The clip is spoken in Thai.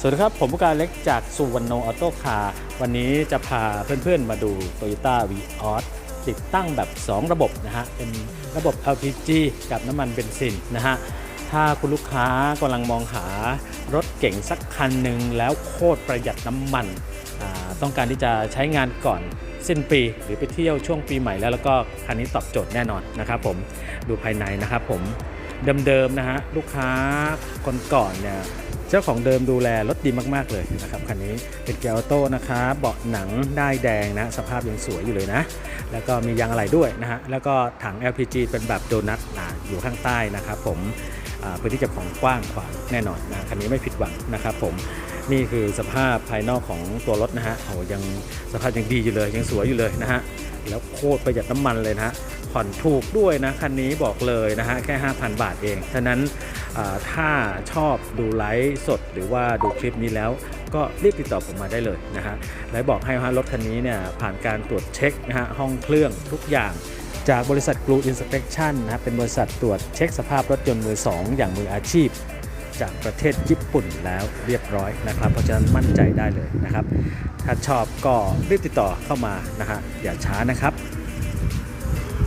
สวัสดีครับ ผมผู้การเล็กจากสุวรรณโนออโต้คาร์วันนี้จะพาเพื่อนๆมาดู Toyota v ีออสติดตั้งแบบ 2 ระบบนะฮะ เป็นระบบ LPG กับน้ำมันเบนซินนะฮะ ถ้าคุณลูกค้ากำลังมองหารถเก่งสักคันหนึ่งแล้วโคตรประหยัดน้ำมัน ต้องการที่จะใช้งานก่อนสิ้นปีหรือไปเที่ยวช่วงปีใหม่แล้วแล้วก็คันนี้ตอบโจทย์แน่นอนนะครับผมดูภายในนะครับผมเดิมๆนะฮะลูกค้าคนก่อนเนี่ย เจ้าของเดิมดูแลรถดีมากๆเลยนะครับคันนี้เป็นเกียร์ออโต้นะครับเบาะหนังได้แดงนะสภาพยังสวยอยู่เลยนะ แล้วก็มียางอะไหล่ด้วยนะฮะแล้วก็ถัง LPG เป็นแบบโดนัทนะอยู่ข้างใต้นะครับผมพื้นที่เก็บของกว้างขวางแน่นอนนะคันนี้ไม่ผิดหวังนะครับผมนี่คือสภาพภายนอกของตัวรถนะฮะโอ้ยังสภาพยังดีอยู่เลยยังสวยอยู่เลยนะฮะ แล้วโคตรประหยัดน้ำมันเลยนะฮะผ่อนถูกด้วยนะคันนี้บอกเลยนะฮะแค่ 5,000 บาทเอง ฉะนั้นถ้าชอบดูไลฟ์สดหรือว่าดูคลิปนี้แล้วก็รีบติดต่อผมมาได้เลยนะฮะและบอกให้ว่ารถคันนี้เนี่ยผ่านการตรวจเช็คนะฮะห้องเครื่องทุกอย่างจากบริษัท Blue Inspection นะฮะเป็นบริษัทตรวจเช็คสภาพรถยนต์มือ 2 อย่างมืออาชีพ จากประเทศญี่ปุ่นแล้วเรียบร้อยนะครับ เพราะฉะนั้นมั่นใจได้เลยนะครับ ถ้าชอบก็รีบติดต่อเข้ามานะฮะอย่าช้านะครับ